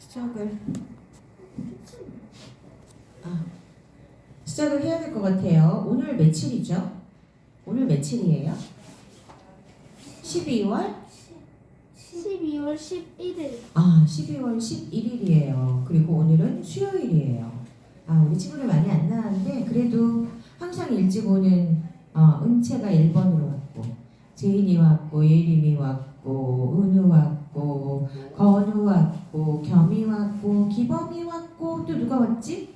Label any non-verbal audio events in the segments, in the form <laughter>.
시작을 아, 시작을 해야 될 것 같아요. 오늘 며칠이죠? 오늘 며칠이에요? 12월 12월 11일 아 12월 11일이에요. 그리고 오늘은 수요일이에요. 아 우리 친구들 많이 안 나왔는데 그래도 항상 일찍 오는 어, 은채가 1번으로 왔고 제인이 왔고 예림이 왔고 은우 왔고 건우 왔고 겸이 왔고 기범이 왔고 또 누가 왔지?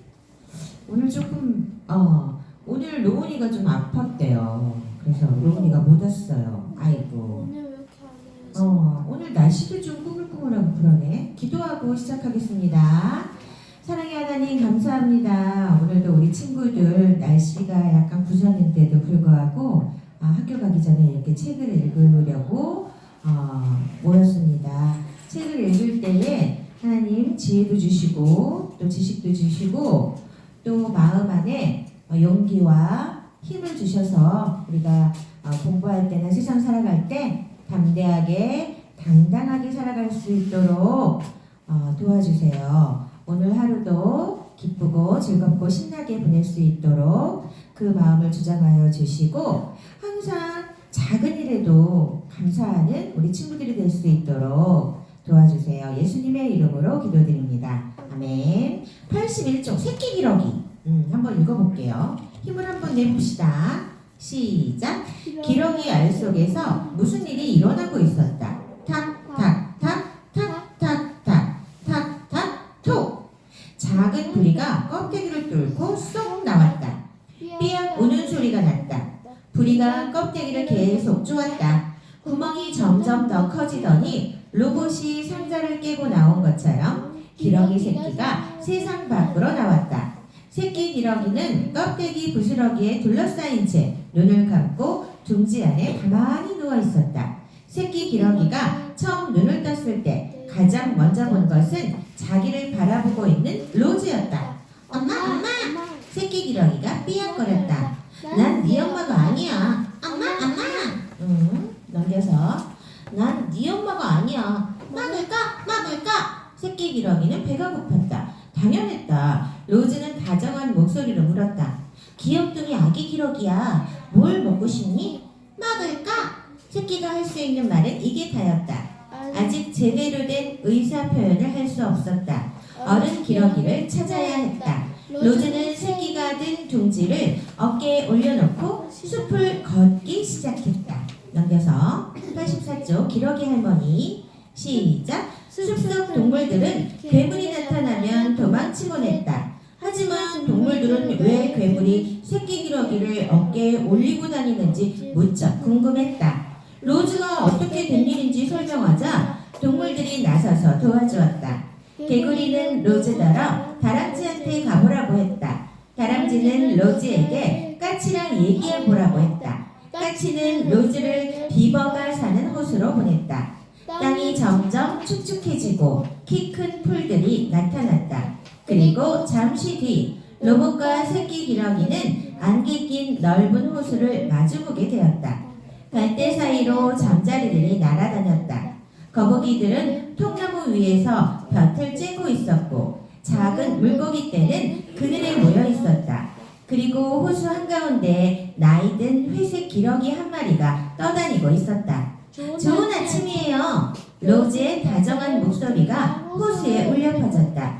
오늘 조금 어 오늘 로운이가 좀 아팠대요. 그래서 로운이가 못 왔어요. 아이고. 오늘 왜 이렇게 안 해요? 어, 오늘 날씨도 좀 꾸물꾸물하고 그러네. 기도하고 시작하겠습니다. 사랑의 하나님 감사합니다. 오늘도 우리 친구들 날씨가 약간 부졌는데도 불구하고 아, 학교 가기 전에 이렇게 책을 읽으려고 어, 모였습니다. 책을 읽을 때에 하나님 지혜도 주시고 또 지식도 주시고 또 마음 안에 어, 용기와 힘을 주셔서 우리가 어, 공부할 때나 세상 살아갈 때 담대하게 당당하게 살아갈 수 있도록 어, 도와주세요. 오늘 하루도 기쁘고 즐겁고 신나게 보낼 수 있도록 그 마음을 주장하여 주시고 항상 작은 일에도 감사하는 우리 친구들이 될 수 있도록 도와주세요. 예수님의 이름으로 기도드립니다. 아멘. 81쪽 새끼 기러기 음, 한번 읽어볼게요. 힘을 한번 내봅시다. 시작. 기러기 알 속에서 무슨 일이 일어나고 있었다. 탁, 탁, 탁, 탁, 탁, 탁, 탁, 탁, 톡. 작은 부리가 껍데기를 뚫고 쏙 나왔다. 삐약 우는 소리가 났다. 부리가 껍데기를 계속 쪼았다. 구멍이 점점 더 커지더니 로봇이 상자를 깨고 나온 것처럼 기러기 새끼가 세상 밖으로 나왔다. 새끼 기러기는 껍데기 부스러기에 둘러싸인 채 눈을 감고 둥지 안에 가만히 누워 있었다. 새끼 기러기가 처음 눈을 떴을 때 가장 먼저 본 것은 자기를 바라보고 있는 로즈였다. 엄마, 엄마! 새끼 기러기가 삐약거렸다. 난 네 엄마가 아니야. 넘겨서. 난 네 엄마가 아니야. 막을까? 막을까? 새끼 기러기는 배가 고팠다. 당연했다. 로즈는 다정한 목소리로 물었다. 귀염둥이 아기 기러기야. 뭘 먹고 싶니? 먹을까? 새끼가 할 수 있는 말은 이게 다였다. 아직 제대로 된 의사 표현을 할 수 없었다. 어른 기러기를 찾아야 했다. 로즈는 새끼가 든 둥지를 어깨에 올려놓고 숲을 걷기 시작했다. 넘겨서 84쪽 기러기 할머니 시작 숲속 동물들은 괴물이 나타나면 도망치곤 했다. 하지만 동물들은 왜 괴물이 새끼 기러기를 어깨에 올리고 다니는지 무척 궁금했다. 로즈가 어떻게 된 일인지 설명하자 동물들이 나서서 도와주었다. 개구리는 로즈더러 다람쥐한테 가보라고 했다. 다람쥐는 로즈에게 까치랑 얘기해 보라고 했다. 까치는 로즈를 비버가 사는 호수로 보냈다. 땅이 점점 축축해지고 키 큰 풀들이 나타났다. 그리고 잠시 뒤 로봇과 새끼 기러기는 안개 낀 넓은 호수를 마주보게 되었다. 갈대 사이로 잠자리들이 날아다녔다. 거북이들은 통나무 위에서 벼틀 쬐고 있었고 작은 물고기 떼는 그늘에 모여 있었다. 그리고 호수 한가운데 나이든 회색 기러기 한 마리가 떠다니고 있었다. 좋은 아침이에요. 로즈의 다정한 목소리가 호수에 울려 퍼졌다.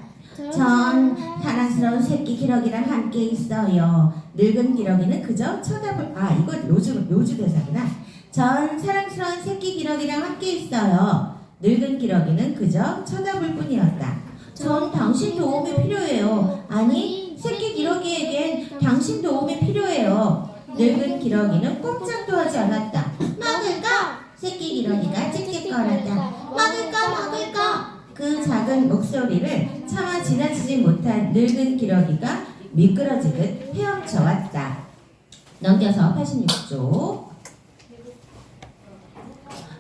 전 사랑스러운 새끼 기러기랑 함께 있어요. 늙은 기러기는 그저 쳐다볼 아 이거 로즈 로즈 대사구나. 전 사랑스러운 새끼 기러기랑 함께 있어요. 늙은 기러기는 그저 쳐다볼 뿐이었다. 전 당신 도움이 필요해요. 아니 새끼 기러기에겐 당신 도움이 필요해요. 늙은 기러기는 꼼짝도 하지 않았다. 새끼 기러기가 찌릿거렸다. 먹을까 먹을까? 그 작은 목소리를 차마 지나치지 못한 늙은 기러기가 미끄러지듯 헤엄쳐 왔다. 넘겨서 86쪽.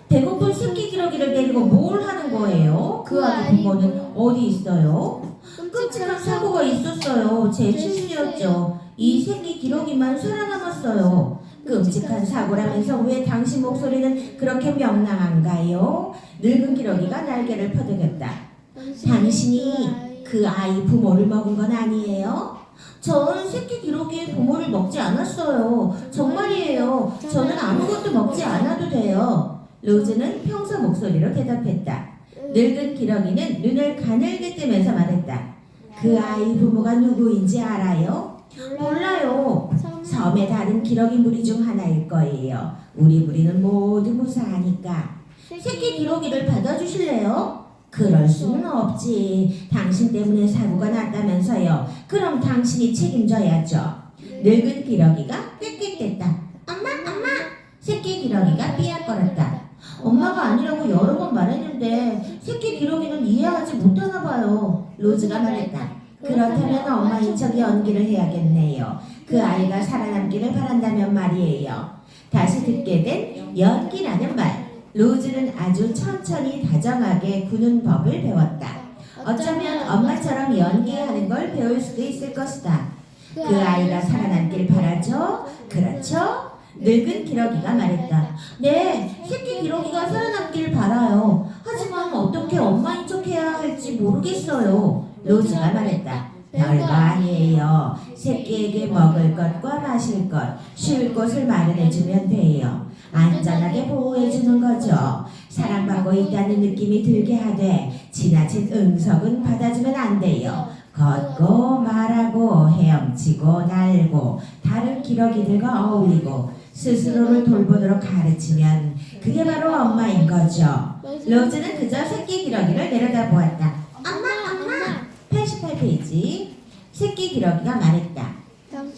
배고픈 새끼 기러기를 데리고 뭘 하는 거예요? 그 아기 부모는 어디 있어요? 끔찍한 사고가 있었어요. 제 실수였죠. 이 새끼 기러기만 살아남았어요. 끔찍한 사고라면서 왜 당신 목소리는 그렇게 명랑한가요? 늙은 기러기가 날개를 퍼득였다. 당신이 그 아이 부모를 먹은 건 아니에요? 전 새끼 기록에 부모를 먹지 않았어요. 정말이에요. 저는 아무것도 먹지 않아도 돼요. 로즈는 평소 목소리로 대답했다. 늙은 기러기는 눈을 가늘게 뜨면서 말했다. 그 아이 부모가 누구인지 알아요? 몰라요. 섬에 다른 기러기 무리 중 하나일 거예요. 우리 무리는 모두 무사하니까. 새끼 기러기를 받아주실래요? 그럴 수는 없지. 당신 때문에 사고가 났다면서요. 그럼 당신이 책임져야죠. 늙은 기러기가 꽥꽥댔다. 엄마, 엄마! 새끼 기러기가 삐약거렸다. 엄마가 아니라고 여러 번 말했는데 새끼 기러기는 이해하지 못하나 봐요. 로즈가 말했다. 그렇다면 엄마 인 척 연기를 해야겠네요. 그 아이가 살아남기를 바란다면 말이에요. 다시 듣게 된 연기라는 말. 로즈는 아주 천천히 다정하게 구는 법을 배웠다. 어쩌면 엄마처럼 연기하는 걸 배울 수도 있을 것이다. 그 아이가 살아남길 바라죠? 그렇죠? 늙은 기러기가 말했다. 네, 새끼 기러기가 살아남길 바라요. 하지만 어떻게 엄마인 척 해야 할지 모르겠어요. 로즈가 말했다. 별거 아니에요. 새끼에게 먹을 것과 마실 것, 쉴 곳을 마련해주면 돼요. 안전하게 보호해주는 거죠. 사랑받고 있다는 느낌이 들게 하되 지나친 응석은 받아주면 안 돼요. 걷고 말하고 헤엄치고 날고 다른 기러기들과 어울리고 스스로를 돌보도록 가르치면 그게 바로 엄마인 거죠. 로즈는 그저 새끼 기러기를 내려다보았다. 엄마, 엄마. 88페이지. 새끼 기러기가 말했다.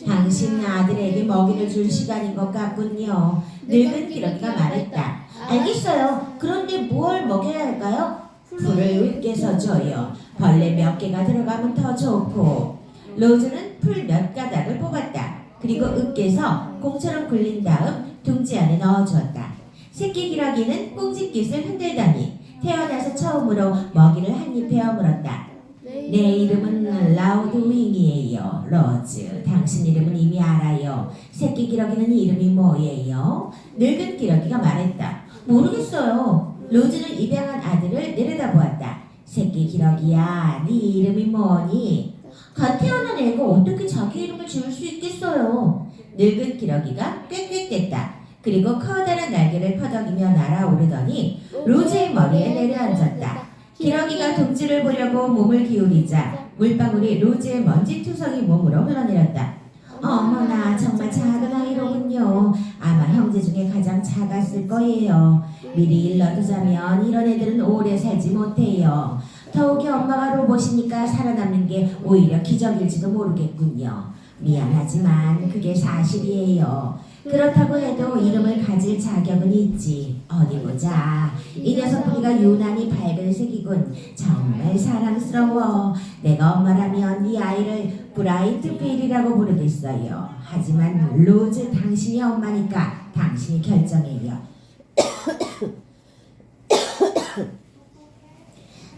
당신 아들에게 먹이를 줄 시간인 것 같군요. 늙은 기러기가 말했다. 알겠어요. 그런데 뭘 먹여야 할까요? 풀을 으깨서 줘요. 벌레 몇 개가 들어가면 더 좋고. 로즈는 풀 몇 가닥을 뽑았다. 그리고 으깨서 공처럼 굴린 다음 둥지 안에 넣어주었다. 새끼 기러기는 꽁지깃을 흔들더니 태어나서 처음으로 먹이를 한 입에 어물었다. 내 이름은 라우드윙이에요. 로즈. 당신 이름은 이미 알아요. 새끼 기러기는 이름이 뭐예요? 늙은 기러기가 말했다. 모르겠어요. 로즈는 입양한 아들을 내려다보았다. 새끼 기러기야, 네 이름이 뭐니? 갓 태어난 애가 어떻게 자기 이름을 지을 수 있겠어요? 늙은 기러기가 꽥꽥댔다. 그리고 커다란 날개를 퍼덕이며 날아오르더니 로즈의 머리에 내려앉았다. 기러기가 둥지를 보려고 몸을 기울이자 물방울이 로즈의 먼지 투성이 몸으로 흘러내렸다. 어머나 정말 작은 아이로군요. 아마 형제 중에 가장 작았을 거예요. 미리 일러두자면 이런 애들은 오래 살지 못해요. 더욱이 엄마가 로봇이니까 살아남는 게 오히려 기적일지도 모르겠군요. 미안하지만 그게 사실이에요. 그렇다고 해도 이름을 가질 자격은 있지. 어디 보자. 이 녀석 뿌리가 유난히 밝은 색이군. 정말 사랑스러워. 내가 엄마라면 이 아이를 브라이트 필이라고 부르겠어요. 하지만 로즈 당신이 엄마니까 당신이 결정해요.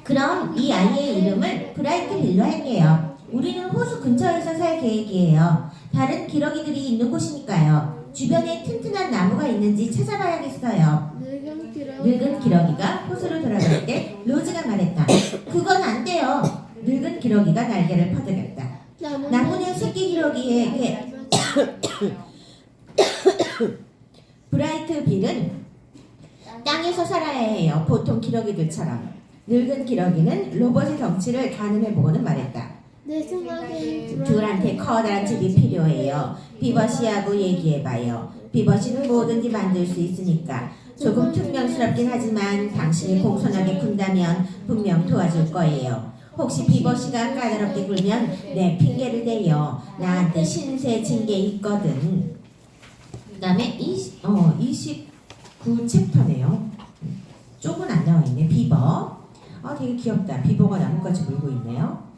그럼 이 아이의 이름을 브라이트 빌로 할게요. 우리는 호수 근처에서 살 계획이에요. 다른 기러기들이 있는 곳이니까요. 주변에 튼튼한 나무가 있는지 찾아봐야겠어요. 늙은 기러기. 늙은 기러기가 호수로 돌아갈 때 로즈가 말했다. 그건 안 돼요. 늙은 기러기가 날개를 퍼들었다. 나무는 새끼 기러기에게 <coughs> 브라이트 빌은 땅에서 살아야 해요. 보통 기러기들처럼. 늙은 기러기는 로봇의 덩치를 가늠해보고는 말했다. 내 생각엔 둘한테 커다란 집이 필요해요. 비버시하고 얘기해봐요. 비버시는 뭐든지 만들 수 있으니까. 조금 퉁명스럽긴 하지만 당신이 공손하게 군다면 분명 도와줄 거예요. 혹시 비버시가 까다롭게 굴면 내 핑계를 대요. 나한테 신세 진게 있거든. 그 다음에 20, 어, 29챕터네요. 쪽은 안 나와 있네. 비버. 어, 되게 귀엽다. 비버가 나뭇가지 물고 있네요.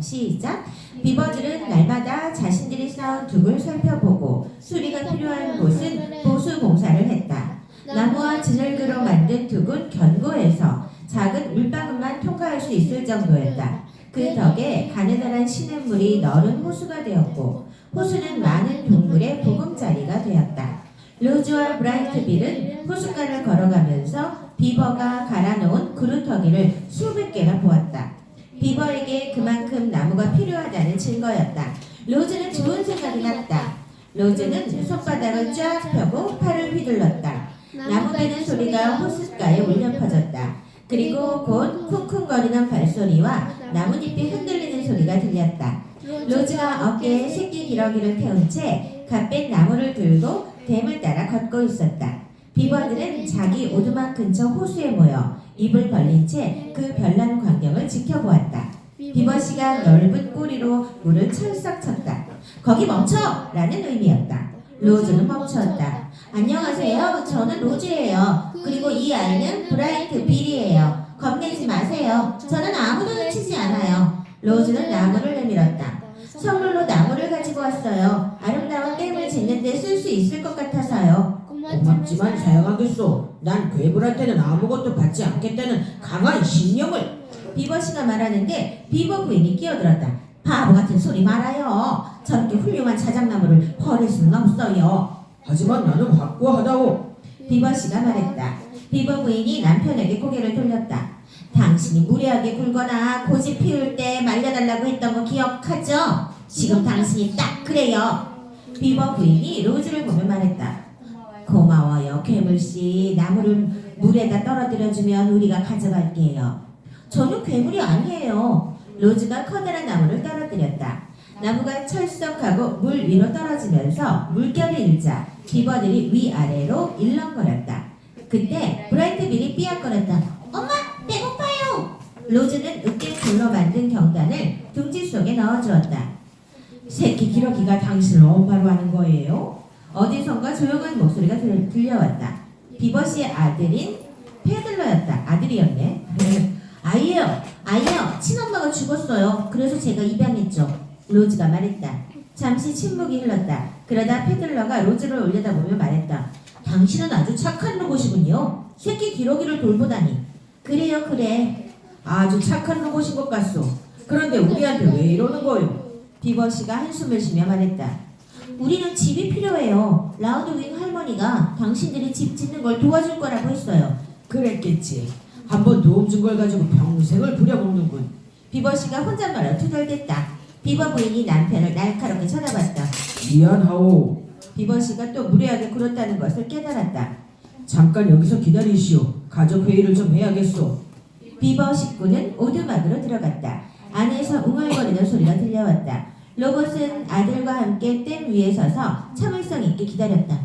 시작. 비버들은 날마다 자신들이 쌓은 둑을 살펴보고 수리가 필요한 곳은 보수 공사를 했다. 나무와 진흙으로 만든 둑은 견고해서 작은 물방울만 통과할 수 있을 정도였다. 그 덕에 가느다란 시냇물이 너른 호수가 되었고 호수는 많은 동물의 보금자리가 되었다. 로즈와 브라이트빌은 호숫가를 걸어가면서 비버가 갈아놓은 그루터기를 수백 개나 보았다. 비버에게 그만큼 나무가 필요하다는 증거였다. 로즈는 좋은 생각이 났다. 로즈는 손바닥을 쫙 펴고 팔을 휘둘렀다. 나무 베는 소리가 호숫가에 울려 퍼졌다. 그리고 곧 쿵쿵거리는 발소리와 나뭇잎이 흔들리는 소리가 들렸다. 로즈가 어깨에 새끼 기러기를 태운 채 갓빛 나무를 들고 댐을 따라 걷고 있었다. 비버들은 자기 오두막 근처 호수에 모여 입을 벌린 채 그 별난 광경을 지켜보았다. 비버씨가 넓은 꼬리로 물을 철썩 쳤다. 거기 멈춰! 라는 의미였다. 로즈는 멈추었다. 안녕하세요. 저는 로즈예요. 그리고 이 아이는 브라이트 빌이에요. 겁내지 마세요. 저는 아무도 놓치지 않아요. 로즈는 나무를 내밀었다. 선물로 나무를 가지고 왔어요. 수 있을 것 같아서요. 고맙지만 사양하겠소. 난 괴물한테는 아무것도 받지 않겠다는 강한 신념을. 비버 씨가 말하는데 비버 부인이 끼어들었다. 바보 같은 소리 말아요. 저렇게 훌륭한 자작나무를 버릴 수는 없어요. 하지만 나는 확고하다고. 비버 씨가 말했다. 비버 부인이 남편에게 고개를 돌렸다. 당신이 무례하게 굴거나 고집 피울 때 말려달라고 했던 거 기억하죠? 지금 당신이 딱 그래요. 비버 부인이 로즈를 보며 말했다. 고마워요, 괴물씨. 나무를 물에다 떨어뜨려주면 우리가 가져갈게요. 저는 괴물이 아니에요. 로즈가 커다란 나무를 떨어뜨렸다. 나무가 철썩하고 물 위로 떨어지면서 물결이 일자 비버들이 위아래로 일렁거렸다. 그때 브라이트빌이 삐약거렸다. 엄마 배고파요. 로즈는 으깨풀로 만든 경단을 둥지 속에 넣어주었다. 새끼 기러기가 당신을 엄마로 하는 거예요? 어디선가 조용한 목소리가 들, 들려왔다. 비버씨의 아들인 페들러였다. 아들이었네. <laughs> 아이요, 아이요. 친엄마가 죽었어요. 그래서 제가 입양했죠. 로즈가 말했다. 잠시 침묵이 흘렀다. 그러다 페들러가 로즈를 올려다보며 말했다. 당신은 아주 착한 로봇이군요. 새끼 기러기를 돌보다니. 그래요, 그래. 아주 착한 로봇인 것 같소. 그런데 우리한테 왜 이러는 거요? 비버씨가 한숨을 쉬며 말했다. 우리는 집이 필요해요. 라우드윙 할머니가 당신들이 집 짓는 걸 도와줄 거라고 했어요. 그랬겠지. 한번 도움 준 걸 가지고 평생을 부려먹는군. 비버씨가 혼잣말로 투덜댔다. 비버 부인이 남편을 날카롭게 쳐다봤다. 미안하오. 비버씨가 또 무례하게 굴었다는 것을 깨달았다. 잠깐 여기서 기다리시오. 가족 회의를 좀 해야겠소. 비버 식구는 오두막으로 들어갔다. 안에서 웅얼거리는 소리가 들려왔다. 로봇은 아들과 함께 댐 위에 서서 참을성 있게 기다렸다.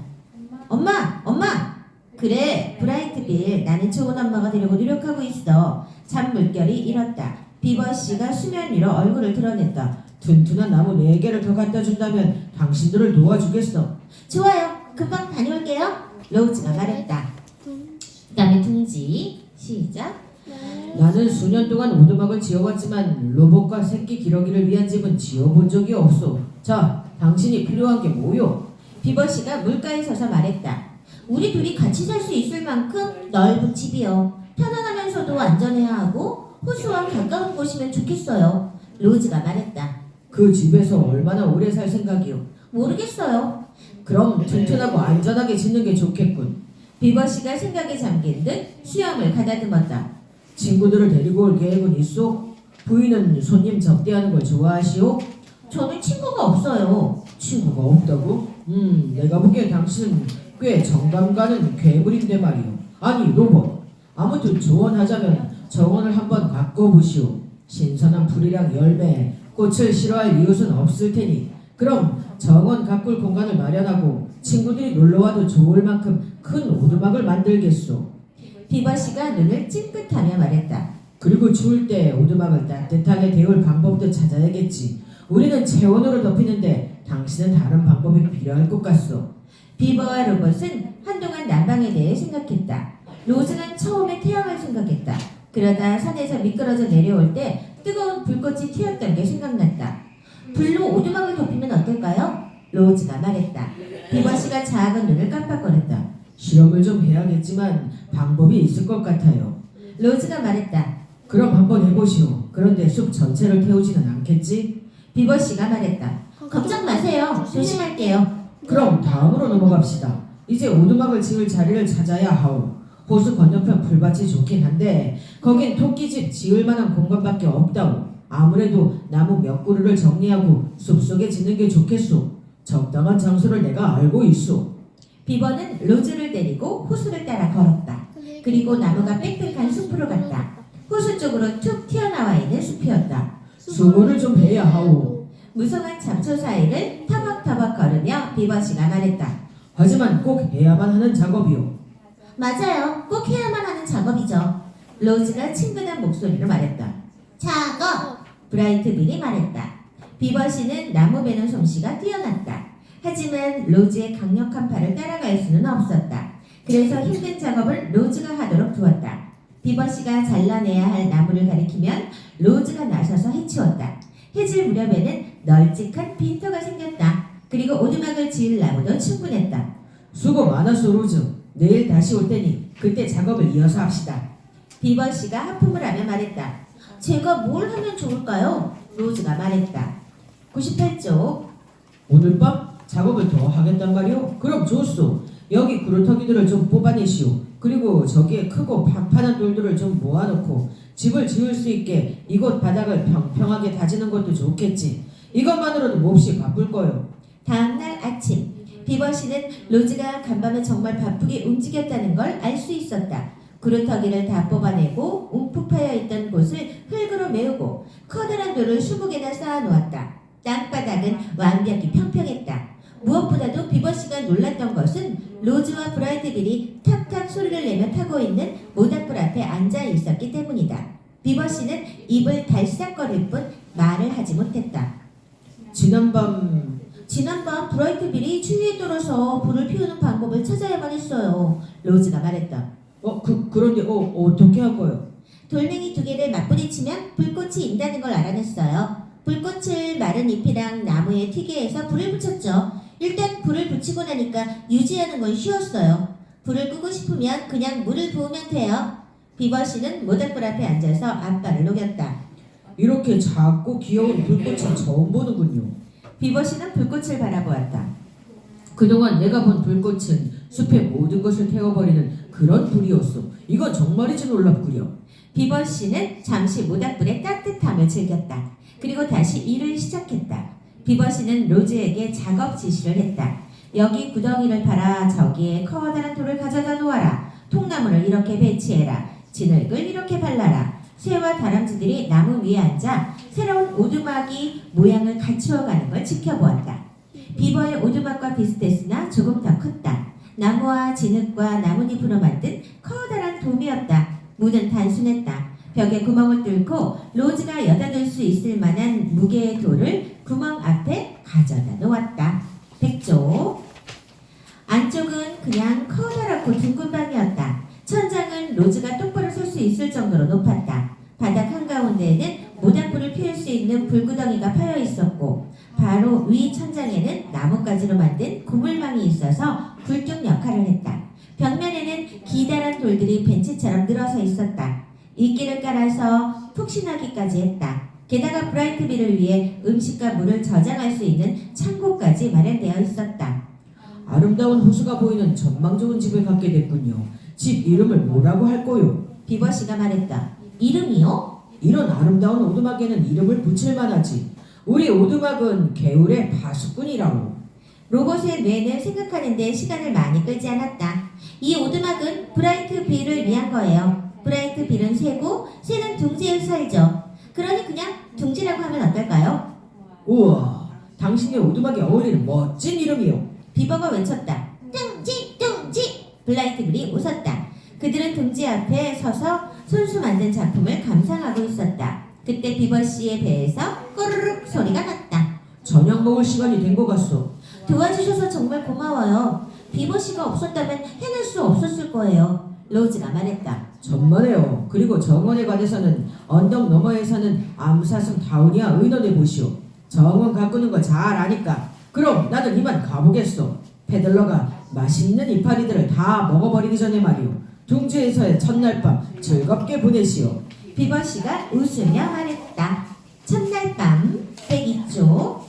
엄마! 엄마! 그래, 브라이트빌. 나는 좋은 엄마가 되려고 노력하고 있어. 잔물결이 일었다. 비버 씨가 수면 위로 얼굴을 드러냈다. 튼튼한 나무 네 개를 더 갖다 준다면 당신들을 도와주겠어. 좋아요. 금방 다녀올게요. 로즈가 말했다. 그 다음에 둥지. 시작. 나는 수년 동안 오두막을 지어왔지만 로봇과 새끼 기러기를 위한 집은 지어본 적이 없소. 자, 당신이 필요한 게 뭐요? 비버 씨가 물가에 서서 말했다. 우리 둘이 같이 살 수 있을 만큼 넓은 집이요. 편안하면서도 안전해야 하고 호수와 가까운 곳이면 좋겠어요. 로즈가 말했다. 그 집에서 얼마나 오래 살 생각이요? 모르겠어요. 그럼 튼튼하고 안전하게 짓는 게 좋겠군. 비버 씨가 생각에 잠긴 듯 수염을 가다듬었다. 친구들을 데리고 올 계획은 있소? 부인은 손님 접대하는 걸 좋아하시오? 저는 친구가 없어요. 친구가 없다고? 음, 내가 보기엔 당신은 꽤 정감 가는 괴물인데 말이오. 아니, 로봇. 아무튼 조언하자면 정원을 한번 가꿔보시오. 신선한 풀이랑 열매, 꽃을 싫어할 이웃은 없을 테니 그럼 정원 가꿀 공간을 마련하고 친구들이 놀러와도 좋을 만큼 큰 오두막을 만들겠소. 비버 씨가 눈을 찡긋하며 말했다. 그리고 추울 때 오두막을 따뜻하게 데울 방법도 찾아야겠지. 우리는 체온으로 덮이는데 당신은 다른 방법이 필요할 것 같소. 비버와 로봇은 한동안 난방에 대해 생각했다. 로즈는 처음에 태양을 생각했다. 그러다 산에서 미끄러져 내려올 때 뜨거운 불꽃이 튀었던 게 생각났다. 불로 오두막을 덮이면 어떨까요? 로즈가 말했다. 비버 씨가 작은 눈을 깜빡거렸다. 실험을 좀 해야겠지만 방법이 있을 것 같아요. 로즈가 말했다. 그럼 한번 해보시오. 그런데 숲 전체를 태우지는 않겠지? 비버 씨가 말했다. 걱정 마세요. 조심할게요. 그럼 다음으로 넘어갑시다. 이제 오두막을 지을 자리를 찾아야 하오. 호수 건너편 풀밭이 좋긴 한데 거긴 토끼집 지을 만한 공간밖에 없다오. 아무래도 나무 몇 그루를 정리하고 숲속에 짓는 게 좋겠소. 적당한 장소를 내가 알고 있소. 비버는 로즈를 데리고 호수를 따라 걸었다. 그리고 나무가 빽빽한 숲으로 갔다. 호수 쪽으로 툭 튀어나와 있는 숲이었다. 수고를 좀 해야 하오. 무성한 잡초 사이를 터벅터벅 걸으며 비버 씨가 말했다. 하지만 꼭 해야만 하는 작업이오. 맞아요. 꼭 해야만 하는 작업이죠. 로즈가 친근한 목소리로 말했다. 작업! 브라이트 빌이 말했다. 비버 씨는 나무 베는 솜씨가 뛰어났다. 하지만 로즈의 강력한 팔을 따라갈 수는 없었다. 그래서 힘든 작업을 로즈가 하도록 두었다. 비버씨가 잘라내야 할 나무를 가리키면 로즈가 나서서 해치웠다. 해질 무렵에는 널찍한 빈터가 생겼다. 그리고 오두막을 지을 나무도 충분했다. 수고 많았어 로즈. 내일 다시 올 테니 그때 작업을 이어서 합시다. 비버 씨가 하품을 하며 말했다. 제가 뭘 하면 좋을까요? 로즈가 말했다. 98쪽 오늘 밤 작업을 더 하겠단 말이오? 그럼 좋소. 여기 구루터기들을 좀 뽑아내시오. 그리고 저기에 크고 판판한 돌들을 좀 모아놓고 집을 지을 수 있게 이곳 바닥을 평평하게 다지는 것도 좋겠지. 이것만으로도 몹시 바쁠 거요. 다음날 아침 비버 씨는 로즈가 간밤에 정말 바쁘게 움직였다는 걸 알 수 있었다. 구루터기를 다 뽑아내고 움푹 파여 있던 곳을 흙으로 메우고 커다란 돌을 20개나 쌓아놓았다. 땅바닥은 완벽히 평평했다. 무엇보다도 비버 씨가 놀랐던 것은 로즈와 브라이트빌이 탁탁 소리를 내며 타고 있는 모닥불 앞에 앉아 있었기 때문이다. 비버 씨는 입을 달싹거릴 뿐 말을 하지 못했다. 지난밤 지난밤 브라이트빌이 추위에 떨어서 불을 피우는 방법을 찾아야만 했어요. 로즈가 말했다. 어 그 그런데 어 어떻게 할 거요? 돌멩이 두 개를 맞부딪히면 불꽃이 인다는 걸 알아냈어요. 불꽃을 마른 잎이랑 나무에 튀게 해서 불을 붙였죠. 일단 불을 붙이고 나니까 유지하는 건 쉬웠어요. 불을 끄고 싶으면 그냥 물을 부으면 돼요. 비버 씨는 모닥불 앞에 앉아서 앞발을 녹였다. 이렇게 작고 귀여운 불꽃은 처음 보는군요. 비버 씨는 불꽃을 바라보았다. 그동안 내가 본 불꽃은 숲의 모든 것을 태워버리는 그런 불이었어. 이건 정말이지 놀랍구려. 비버 씨는 잠시 모닥불의 따뜻함을 즐겼다. 그리고 다시 일을 시작했다. 비버 씨는 로즈에게 작업 지시를 했다. 여기 구덩이를 파라 저기에 커다란 돌을 가져다 놓아라. 통나무를 이렇게 배치해라. 진흙을 이렇게 발라라. 새와 다람쥐들이 나무 위에 앉아 새로운 오두막이 모양을 갖추어가는 걸 지켜보았다. 비버의 오두막과 비슷했으나 조금 더 컸다. 나무와 진흙과 나뭇잎으로 만든 커다란 돔이었다. 문은 단순했다. 벽에 구멍을 뚫고 로즈가 여닫을 수 있을 만한 무게의 돌을 구멍 앞에 가져다 놓았다. 백조 안쪽은 그냥 커다랗고 둥근 방이었다. 천장은 로즈가 똑바로 설 수 있을 정도로 높았다. 바닥 한가운데에는 모닥불을 피울 수 있는 불구덩이가 파여 있었고 바로 위 천장에는 나뭇가지로 만든 고물망이 있어서 굴뚝 역할을 했다. 벽면에는 기다란 돌들이 벤치처럼 늘어서 있었다. 이끼를 깔아서 푹신하기까지 했다. 게다가 브라이트비를 위해 음식과 물을 저장할 수 있는 창고까지 마련되어 있었다. 아름다운 호수가 보이는 전망 좋은 집을 갖게 됐군요. 집 이름을 뭐라고 할 거요? 비버 씨가 말했다. 이름이요? 이런 아름다운 오두막에는 이름을 붙일 만하지. 우리 오두막은 개울의 파수꾼이라고. 로봇의 뇌는 생각하는데 시간을 많이 끌지 않았다. 이 오두막은 브라이트 빌을 위한 거예요. 브라이트 빌은 새고 새는 둥지에 살죠. 그러니 그냥 둥지라고 하면 어떨까요? 우와, 당신의 오두막에 어울리는 멋진 이름이요. 비버가 외쳤다. 둥지 둥지 블라이트 빌이 웃었다. 그들은 둥지 앞에 서서 손수 만든 작품을 감상하고 있었다. 그때 비버 씨의 배에서 꼬르륵 소리가 났다. 저녁 먹을 시간이 된 것 같소. 도와주셔서 정말 고마워요. 비버 씨가 없었다면 해낼 수 없었을 거예요. 로즈가 말했다. 정말해요. 그리고 정원에 관해서는 언덕 너머에 사는 암사슴 다우니아 의논해 보시오. 정원 가꾸는 거 잘 아니까. 그럼 나도 이만 가보겠소. 페들러가 맛있는 이파리들을 다 먹어버리기 전에 말이오. 둥지에서의 첫날 밤 즐겁게 보내시오. 비버 씨가 웃으며 말했다. 첫날 밤 102쪽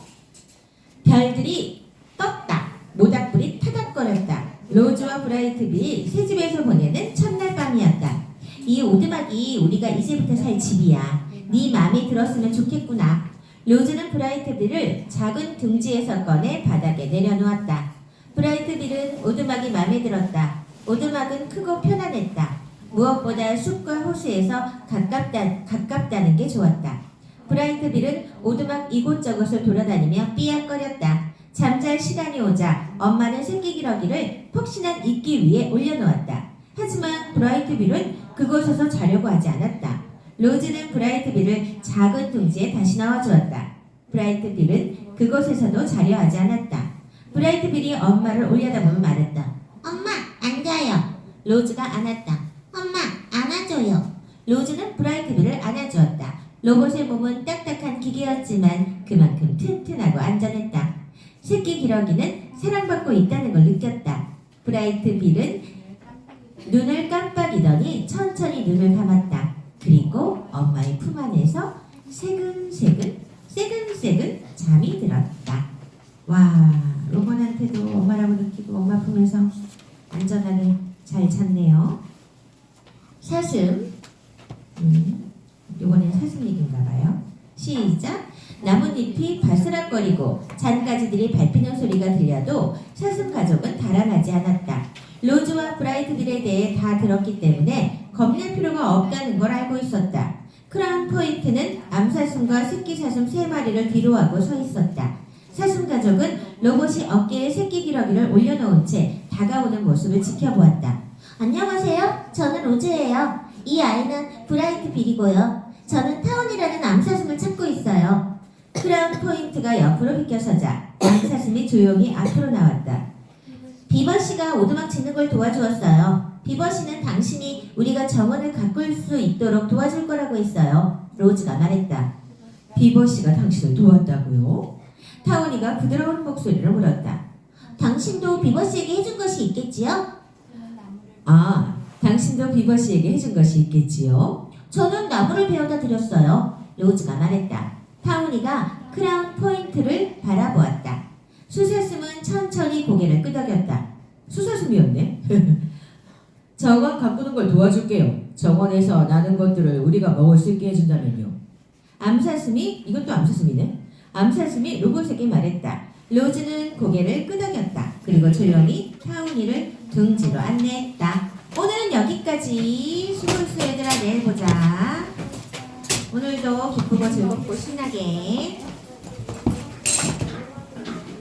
별들이 떴다. 모닥불이 타닥거렸다. 로즈 로즈와 브라이트비 새 집에서 보내는 첫날 밤이었다. 이 오두막이 우리가 이제부터 살 집이야. 네 마음에 들었으면 좋겠구나. 로즈는 브라이트비를 작은 둥지에서 꺼내 바닥에 내려놓았다. 브라이트빌은 오두막이 마음에 들었다. 오두막은 크고 편안했다. 무엇보다 숲과 호수에서 가깝다, 가깝다는 게 좋았다. 브라이트빌은 오두막 이곳저곳을 돌아다니며 삐약거렸다. 잠잘 시간이 오자 엄마는 새끼기러기를 폭신한 이끼 위에 올려놓았다. 하지만 브라이트빌은 그곳에서 자려고 하지 않았다. 로즈는 브라이트빌을 작은 둥지에 다시 넣어주었다. 브라이트빌은 그곳에서도 자려 하지 않았다. 브라이트빌이 엄마를 올려다보며 말했다. 엄마, 앉아요. 로즈가 안았다. 엄마, 안아줘요. 로즈는 브라이트빌을 안아주었다. 로봇의 몸은 딱딱한 기계였지만 그만큼 튼튼하고 안전했다. 새끼 기러기는 사랑받고 있다는 걸 느꼈다. 브라이트빌은 눈을 깜빡이더니 천천히 눈을 감았다. 그리고 엄마의 품 안에서 새근새근 새근새근 잠이 들었다. 와 로봇한테도 엄마라고 느끼고 엄마 품에서 안전하게 잘 잤네요. 사슴 음, 요번엔 사슴 얘기인가 봐요. 시작 나뭇잎이 바스락거리고 잔가지들이 밟히는 소리가 들려도 사슴 가족은 달아나지 않았다. 로즈와 브라이트빌에 대해 다 들었기 때문에 겁낼 필요가 없다는 걸 알고 있었다. 크라운 포인트는 암사슴과 새끼 사슴 세 마리를 뒤로하고 서 있었다. 사슴 가족은 로봇이 어깨에 새끼 기러기를 올려놓은 채 다가오는 모습을 지켜보았다. 안녕하세요. 저는 로즈예요. 이 아이는 브라이트 빌이고요. 저는 타운이라는 암사슴을 찾고 있어요. 크라운 포인트가 옆으로 비켜서자 암사슴이 조용히 앞으로 나왔다. 비버 씨가 오두막 짓는 걸 도와주었어요. 비버 씨는 당신이 우리가 정원을 가꿀 수 있도록 도와줄 거라고 했어요. 로즈가 말했다. 비버 씨가 당신을 도왔다고요? 타오니가 부드러운 목소리로 물었다. 당신도 비버 씨에게 해준 것이 있겠지요? 아, 당신도 비버 씨에게 해준 것이 있겠지요? 저는 나무를 베어다 드렸어요. 로즈가 말했다. 타오니가 크라운 포인트를 바라보았다. 수사슴은 천천히 고개를 끄덕였다. 수사슴이었네. <laughs> 정원 가꾸는 걸 도와줄게요. 정원에서 나는 것들을 우리가 먹을 수 있게 해준다면요. 암사슴이 이것도 암사슴이네. 암사슴이 로봇에게 말했다. 로즈는 고개를 끄덕였다. 그리고 조용히 타우니를 둥지로 안내했다. 오늘은 여기까지. 수고했어 얘들아. 내일 보자. 오늘도 기쁘고 즐겁고 신나게